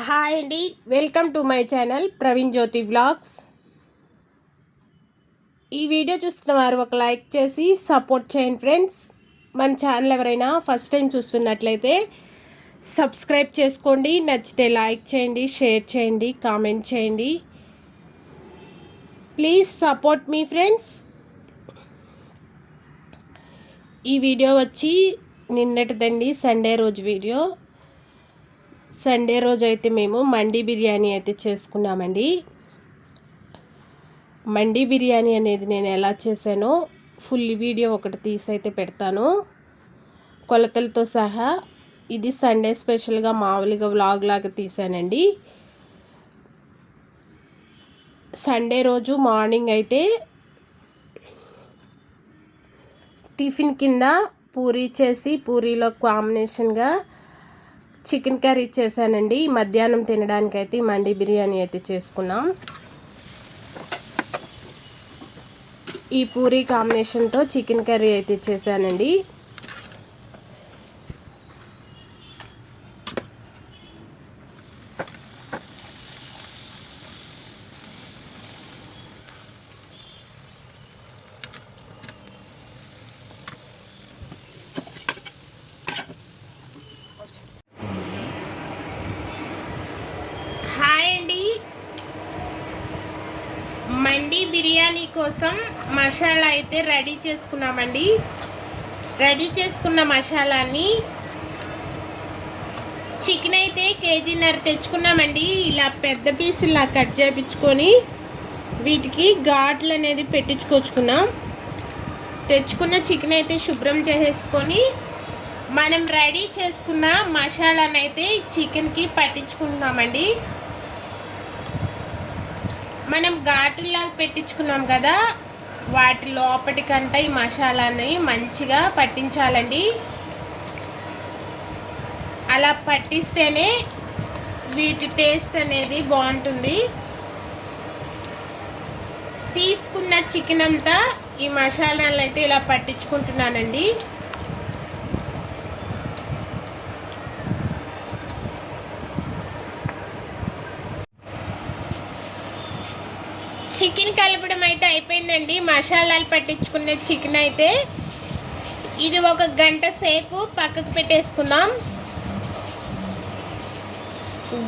Hi అండి. Welcome to my channel Praveen Jyothi vlogs. ఈ video చూస్తున్న వారు ఒక లైక్ చేసి సపోర్ట్ చేయండి ఫ్రెండ్స్. మన ఛానల్ ఎవరైనా ఫస్ట్ టైం చూస్తున్నట్లయితే సబ్స్క్రైబ్ చేసుకోండి. నచ్చితే లైక్ చేయండి షేర్ చేయండి కామెంట్ చేయండి. ప్లీజ్ సపోర్ట్ మీ ఫ్రెండ్స్. ఈ వీడియో వచ్చి నిన్నటిదండి సండే రోజు వీడియో. సండే రోజు అయితే మేము మండి బిర్యానీ అయితే చేసుకున్నామండి. మండి బిర్యానీ అనేది నేను ఎలా చేశానో ఫుల్ వీడియో ఒకటి తీసి అయితే పెడతాను. కొలతలతో సహా ఇది సండే స్పెషల్గా మామూలుగా వ్లాగ్ లాగా తీసానండి. సండే రోజు మార్నింగ్ అయితే టిఫిన్ కింద పూరీ చేసి పూరీలో కాంబినేషన్గా చికెన్ కర్రీ చేశానండి. మధ్యాహ్నం తినడానికి అయితే మండి బిర్యానీ అయితే చేసుకున్నాం. ఈ పూరీ కాంబినేషన్తో చికెన్ కర్రీ అయితే చేశానండి హాయ్ అండి మండి బిర్యానీ కోసం మసాలా అయితే రెడీ చేసుకున్నామండి. రెడీ చేసుకున్న మసాలాని చికెన్ అయితే కేజీన్నర తెచ్చుకున్నామండి. ఇలా పెద్ద పీసులా కట్ చేయించుకొని వీటికి ఘాట్లు అనేది పెట్టించుకొచ్చుకున్నాం. తెచ్చుకున్న చికెన్ అయితే శుభ్రం చేసేసుకొని మనం రెడీ చేసుకున్న మసాలానైతే అయితే చికెన్కి పట్టించుకుంటున్నామండి మనం ఘాటులాగా పెట్టించుకున్నాం కదా వాటి లోపటికంటే ఈ మసాలాని మంచిగా పట్టించాలండి. అలా పట్టిస్తేనే వీటి టేస్ట్ అనేది బాగుంటుంది. తీసుకున్న చికెన్ అంతా ఈ మసాలాలు అయితే ఇలా పట్టించుకుంటున్నానండి చికెన్ కలపడం అయితే అయిపోయిందండి. మసాలాలు పట్టించుకునే చికెన్ అయితే ఇది ఒక గంట సేపు పక్కకు పెట్టేసుకుందాం.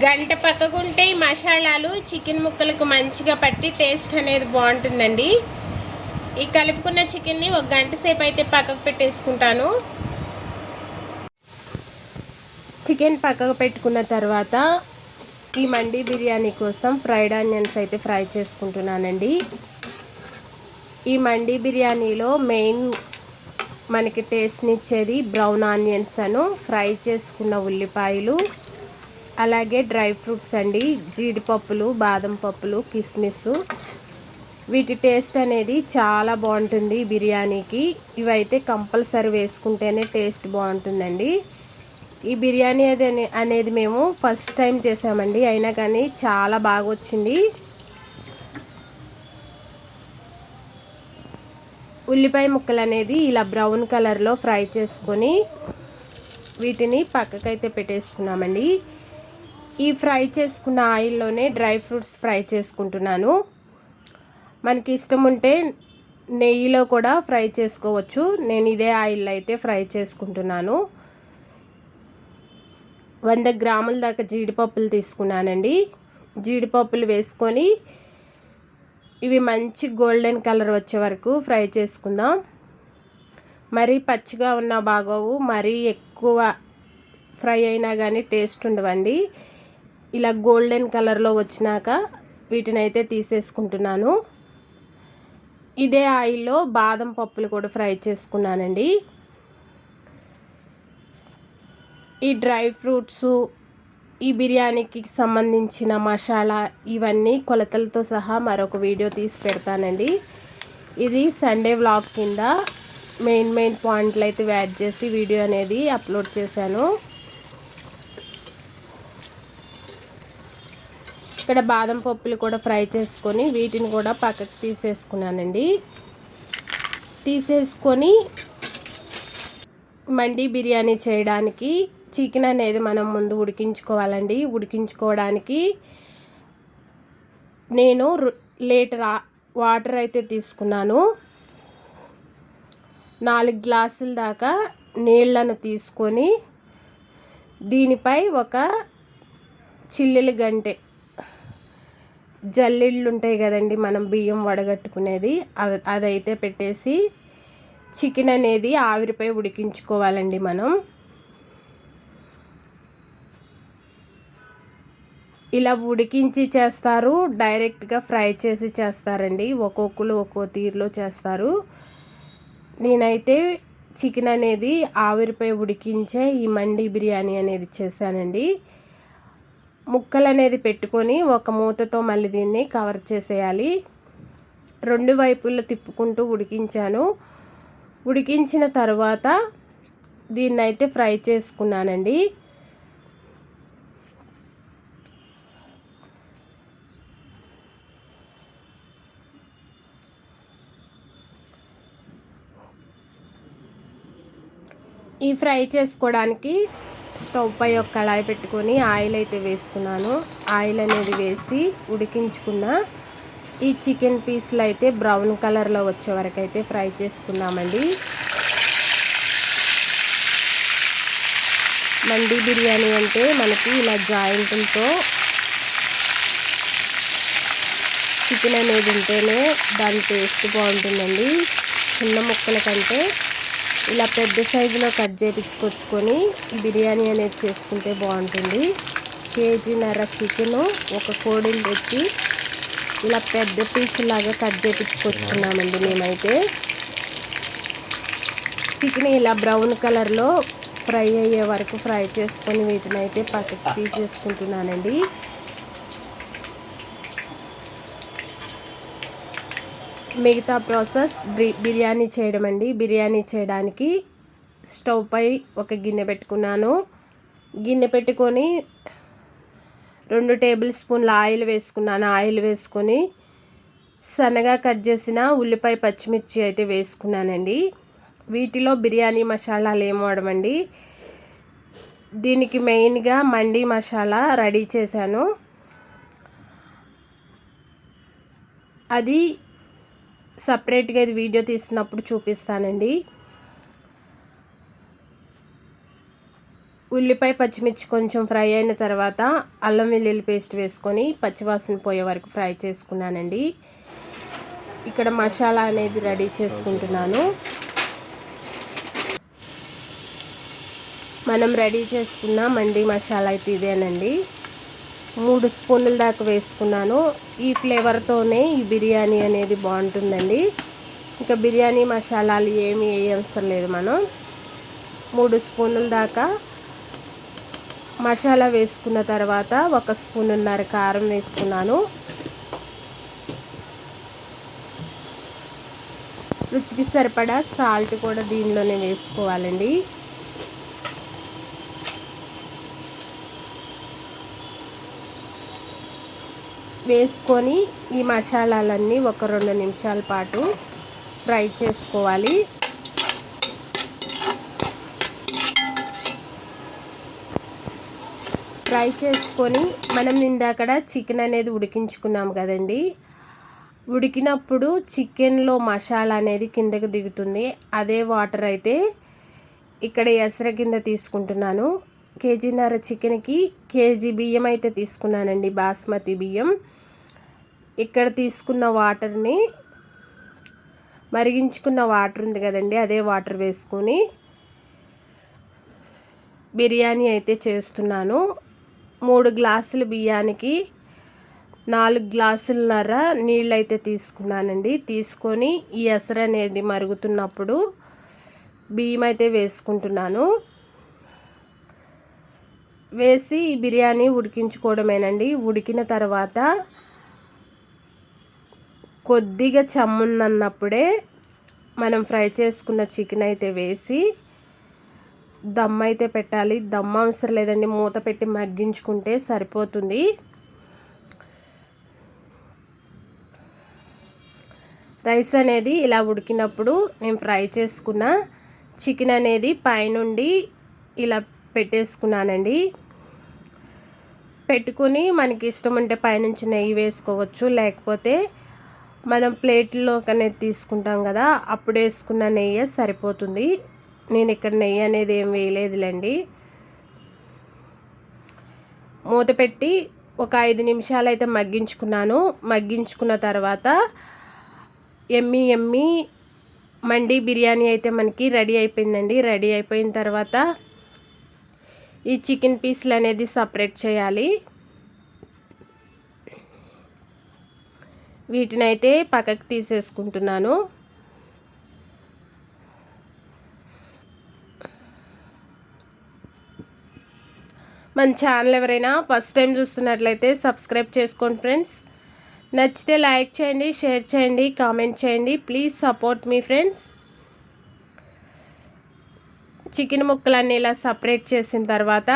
గంట పక్కకు ఉంటే ఈ మసాలాలు చికెన్ ముక్కలకు మంచిగా పట్టి టేస్ట్ అనేది బాగుంటుందండి. ఈ కలుపుకున్న చికెన్ని ఒక గంట సేపు అయితే పక్కకు పెట్టేసుకుంటాను. చికెన్ పక్కకు పెట్టుకున్న తర్వాత ఈ మండి బిర్యానీ కోసం ఫ్రైడ్ ఆనియన్స్ అయితే ఫ్రై చేసుకుంటున్నానండి. ఈ మండి బిర్యానీలో మెయిన్ మనకి టేస్ట్నిచ్చేది బ్రౌన్ ఆనియన్స్ అను ఫ్రై చేసుకున్న ఉల్లిపాయలు అలాగే డ్రై ఫ్రూట్స్ అండి జీడిపప్పులు బాదం పప్పులు కిస్మిస్. వీటి టేస్ట్ అనేది చాలా బాగుంటుంది బిర్యానీకి. ఇవైతే కంపల్సరీ వేసుకుంటేనే టేస్ట్ బాగుంటుందండి. ఈ బిర్యానీ అది అనేది మేము ఫస్ట్ టైం చేసామండి. అయినా కానీ చాలా బాగా వచ్చింది ఉల్లిపాయ ముక్కలు అనేది ఇలా బ్రౌన్ కలర్లో ఫ్రై చేసుకొని వీటిని పక్కకైతే పెట్టేసుకున్నామండి. ఈ ఫ్రై చేసుకున్న ఆయిల్లోనే డ్రై ఫ్రూట్స్ ఫ్రై చేసుకుంటున్నాను. మనకి ఇష్టం ఉంటే నెయ్యిలో కూడా ఫ్రై చేసుకోవచ్చు. నేను ఇదే ఆయిల్ అయితే ఫ్రై చేసుకుంటున్నాను. వంద గ్రాముల దాకా జీడిపప్పులు తీసుకున్నానండి. జీడిపప్పులు వేసుకొని ఇవి మంచి గోల్డెన్ కలర్ వచ్చే వరకు ఫ్రై చేసుకుందాం. మరీ పచ్చిగా ఉన్న బాగోవు మరీ ఎక్కువ ఫ్రై అయినా కానీ టేస్ట్ ఉండవండి. ఇలా గోల్డెన్ కలర్లో వచ్చినాక వీటిని అయితే తీసేసుకుంటున్నాను. ఇదే ఆయిల్లో బాదం పప్పులు కూడా ఫ్రై చేసుకున్నానండి. ఈ డ్రై ఫ్రూట్స్ ఈ బిర్యానీకి సంబంధించిన మసాలా ఇవన్నీ కొలతలతో సహా మరొక వీడియో తీసి పెడతానండి. ఇది సండే వ్లాగ్ కింద మెయిన్ మెయిన్ పాయింట్లు అయితే యాడ్ చేసి వీడియో అనేది అప్లోడ్ చేశాను. ఇక్కడ బాదం పప్పులు కూడా ఫ్రై చేసుకొని వీటిని కూడా పక్కకు తీసేసుకున్నానండి. తీసేసుకొని మండి బిర్యానీ చేయడానికి చికెన్ అనేది మనం ముందు ఉడికించుకోవాలండి. ఉడికించుకోవడానికి నేను లీటర్ వాటర్ అయితే తీసుకున్నాను. నాలుగు గ్లాసుల దాకా నీళ్ళను తీసుకొని దీనిపై ఒక చిల్లిల గంటె జల్లిళ్ళు ఉంటాయి కదండి మనం బియ్యం వడగట్టుకునేది. అవి అదైతే పెట్టేసి చికెన్ అనేది ఆవిరిపై ఉడికించుకోవాలండి మనం. ఇలా ఉడికించి చేస్తారు. డైరెక్ట్గా ఫ్రై చేసి చేస్తారండి. ఒక్కొక్కరు ఒక్కో తీరులో చేస్తారు. నేనైతే చికెన్ అనేది ఆవిరిపై ఉడికించే ఈ మండి బిర్యానీ అనేది చేశానండి. ముక్కలు అనేది పెట్టుకొని ఒక మూతతో మళ్ళీ దీన్ని కవర్ చేసేయాలి. రెండు వైపుల్లో తిప్పుకుంటూ ఉడికించాను. ఉడికించిన తర్వాత దీన్నైతే ఫ్రై చేసుకున్నానండి. ఈ ఫ్రై చేసుకోవడానికి స్టవ్ పై ఒక కళాయి పెట్టుకొని ఆయిల్ అయితే వేసుకున్నాను. ఆయిల్ అనేది వేసి ఉడికించుకున్న ఈ చికెన్ పీస్లు అయితే బ్రౌన్ కలర్లో వచ్చే వరకు అయితే ఫ్రై చేసుకున్నామండి మండీ బిర్యానీ అంటే మనకి ఇలా జాయింట్లతో చికెన్ అనేది ఉంటేనే దాని టేస్ట్ బాగుంటుందండి. చిన్న ముక్కల కంటే ఇలా పెద్ద సైజులో కట్ చేయించుకొచ్చుకొని బిర్యానీ అనేది చేసుకుంటే బాగుంటుంది. కేజీన్నర చికెను ఒక కోడిని తెచ్చి ఇలా పెద్ద పీసులాగా కట్ చేయించుకొచ్చుకున్నామండి మేమైతే. చికెన్ ఇలా బ్రౌన్ కలర్లో ఫ్రై అయ్యే వరకు ఫ్రై చేసుకొని వీటిని అయితే పక్కకి తీసేసుకుంటున్నానండి. మిగతా ప్రాసెస్ బిర్యానీ చేయడం అండి బిర్యానీ చేయడానికి స్టవ్ పై ఒక గిన్నె పెట్టుకున్నాను. గిన్నె పెట్టుకొని రెండు టేబుల్ స్పూన్ల ఆయిల్ వేసుకున్నాను. ఆయిల్ వేసుకొని సన్నగా కట్ చేసిన ఉల్లిపాయ పచ్చిమిర్చి అయితే వేసుకున్నానండి. వీటిలో బిర్యానీ మసాలాలు ఏం వాడమండి? దీనికి మెయిన్గా మండి మసాలా రెడీ చేశాను. అది సపరేట్గా ఇది వీడియో తీసినప్పుడు చూపిస్తానండి. ఉల్లిపాయ పచ్చిమిర్చి కొంచెం ఫ్రై అయిన తర్వాత అల్లం వెల్లుల్లి పేస్ట్ వేసుకొని పచ్చివాసన పోయే వరకు ఫ్రై చేసుకున్నానండి. ఇక్కడ మసాలా అనేది రెడీ చేసుకుంటున్నాను. మనం రెడీ చేసుకున్న మండి మసాలా అయితే ఇదేనండి. మూడు స్పూన్ల దాకా వేసుకున్నాను. ఈ ఫ్లేవర్తోనే ఈ బిర్యానీ అనేది బాగుంటుందండి. ఇంకా బిర్యానీ మసాలాలు ఏమి వేయవసరం లేదు మనం. మూడు స్పూన్ల దాకా మసాలా వేసుకున్న తర్వాత ఒక స్పూనున్నర కారం వేసుకున్నాను. రుచికి సరిపడా సాల్ట్ కూడా దీనిలోనే వేసుకోవాలండి. వేసుకొని ఈ మసాలాలన్నీ ఒక రెండు నిమిషాల పాటు ఫ్రై చేసుకోవాలి. ఫ్రై చేసుకొని మనం ఇందాకడ చికెన్ అనేది ఉడికించుకున్నాం కదండి. ఉడికినప్పుడు చికెన్లో మసాలా అనేది కిందకి దిగుతుంది. అదే వాటర్ అయితే ఇక్కడ ఎసర కింద తీసుకుంటున్నాను. కేజీన్నర చికెన్కి కేజీ బియ్యం అయితే తీసుకున్నానండి బాస్మతి బియ్యం. ఇక్కడ తీసుకున్న వాటర్ని మరిగించుకున్న వాటర్ ఉంది కదండి అదే వాటర్ వేసుకొని బిర్యానీ అయితే చేస్తున్నాను. మూడు గ్లాసుల బియ్యానికి నాలుగు గ్లాసులన్నర నీళ్ళు అయితే తీసుకున్నానండి. తీసుకొని ఈ ఎసరు అనేది మరుగుతున్నప్పుడు బియ్యం అయితే వేసుకుంటున్నాను. వేసి ఈ బిర్యానీ ఉడికించుకోవడమేనండి. ఉడికిన తర్వాత కొద్దిగా చమ్మున్నప్పుడే మనం ఫ్రై చేసుకున్న చికెన్ అయితే వేసి దమ్ అయితే పెట్టాలి. దమ్ అవసరం లేదండి. మూత పెట్టి మగ్గించుకుంటే సరిపోతుంది. రైస్ అనేది ఇలా ఉడికినప్పుడు నేను ఫ్రై చేసుకున్న చికెన్ అనేది పైనుండి ఇలా పెట్టేసుకున్నానండి. పెట్టుకుని మనకి ఇష్టం ఉంటే పైనుంచి నెయ్యి వేసుకోవచ్చు. లేకపోతే మనం ప్లేట్లో అనేది తీసుకుంటాం కదా అప్పుడు వేసుకున్న నెయ్యి సరిపోతుంది. నేను ఇక్కడ నెయ్యి అనేది ఏం వేయలేదులేండి. మూత పెట్టి ఒక ఐదు నిమిషాలు అయితే మగ్గించుకున్నాను. మగ్గించుకున్న తర్వాత ఎమ్మి ఎమ్మి మండి బిర్యానీ అయితే మనకి రెడీ అయిపోయిందండి. రెడీ అయిపోయిన తర్వాత ఈ చికెన్ పీస్లు అనేది సపరేట్ చేయాలి. వీటిని అయితే పక్కకు తీసేసుకుంటున్నాను. మన ఛానల్ ఎవరైనా ఫస్ట్ టైం చూస్తున్నట్లయితే సబ్స్క్రైబ్ చేసుకోండి ఫ్రెండ్స్. నచ్చితే లైక్ చేయండి షేర్ చేయండి కామెంట్ చేయండి. ప్లీజ్ సపోర్ట్ మీ ఫ్రెండ్స్. చికెన్ ముక్కలన్నీ ఇలా సపరేట్ చేసిన తర్వాత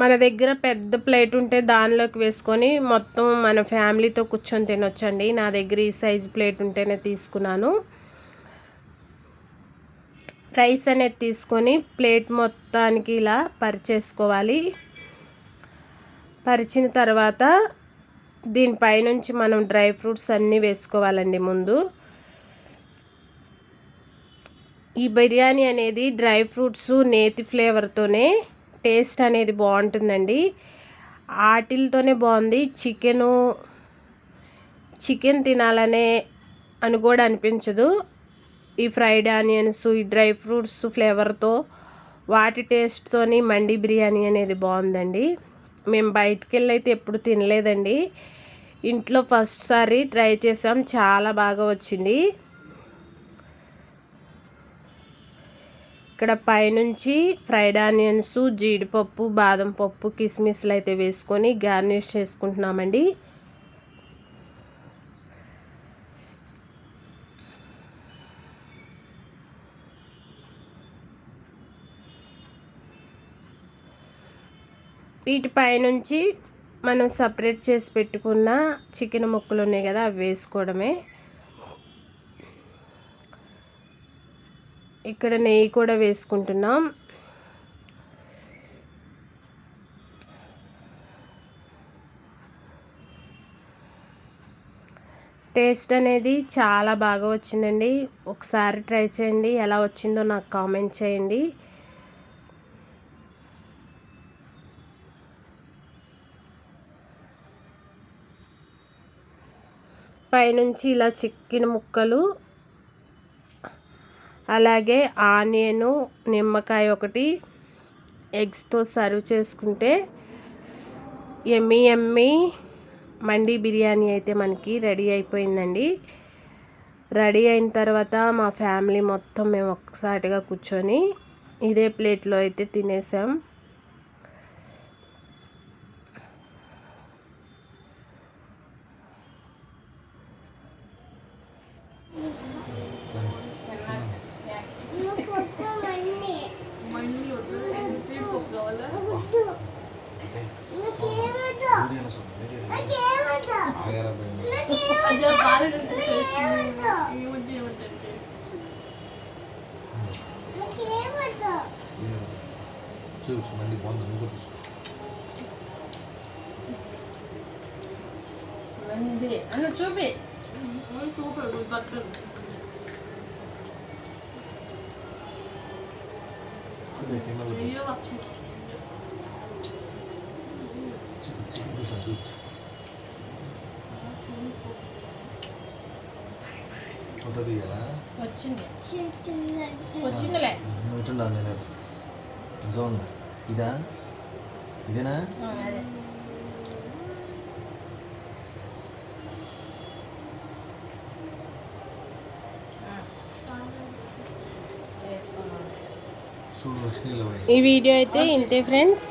మన దగ్గర పెద్ద ప్లేట్ ఉంటే దానిలోకి వేసుకొని మొత్తం మన ఫ్యామిలీతో కూర్చొని తినొచ్చండి. నా దగ్గర ఈ సైజ్ ప్లేట్ ఉంటేనే తీసుకున్నాను. రైస్ అనేది తీసుకొని ప్లేట్ మొత్తానికి ఇలా పరిచేసుకోవాలి. పరిచిన తర్వాత దీనిపైనుంచి మనం డ్రై ఫ్రూట్స్ అన్నీ వేసుకోవాలండి ముందు. ఈ బిర్యానీ అనేది డ్రై ఫ్రూట్స్ నేతి ఫ్లేవర్తోనే టేస్ట్ అనేది బాగుంటుందండి. ఆటిల్తోనే బాగుంది. చికెను చికెన్ తినాలనే అని కూడా అనిపించదు. ఈ ఫ్రైడ్ ఆనియన్స్ ఈ డ్రై ఫ్రూట్స్ ఫ్లేవర్తో వాటి టేస్ట్తోని మండి బిర్యానీ అనేది బాగుందండి. మేము బయటికి వెళ్ళి అయితే ఎప్పుడు తినలేదండి. ఇంట్లో ఫస్ట్ సారి ట్రై చేసాం. చాలా బాగా వచ్చింది. ఇక్కడ పైనుంచి ఫ్రైడ్ ఆనియన్స్ జీడిపప్పు బాదం పప్పు కిస్మిస్లు అయితే వేసుకొని గార్నిష్ చేసుకుంటున్నామండి. వీటిపైనుంచి మనం సపరేట్ చేసి పెట్టుకున్న చికెన్ ముక్కలు ఉన్నాయి కదా అవి వేసుకోవడమే. ఇక్కడ నెయ్యి కూడా వేసుకుంటున్నాం. టేస్ట్ అనేది చాలా బాగా వచ్చిందండి. ఒకసారి ట్రై చేయండి ఎలా వచ్చిందో నాకు కామెంట్ చేయండి. పైనుంచి ఇలా చిక్కిన ముక్కలు అలాగే ఆనియను నిమ్మకాయ ఒకటి ఎగ్స్తో సర్వ్ చేసుకుంటే ఎమ్మి ఎమ్మి మండి బిర్యానీ అయితే మనకి రెడీ అయిపోయిందండి. రెడీ అయిన తర్వాత మా ఫ్యామిలీ మొత్తం మేము ఒక్కసారిగా కూర్చొని ఇదే ప్లేట్లో అయితే తినేసాం. చూపించు మళ్ళీ బాగుంది నువ్వు కూడా తీసుకో అన్న చూపి చూపి కెమెరా చికెన్ పీస్ అని చూపించు ఫోటో తీయాలా వచ్చింది వచ్చిందిలే నువ్వు ఇటుండా నేను చూడండి ఇదా? ఇదేనా? ఈ వీడియో అయితే ఇంతే ఫ్రెండ్స్.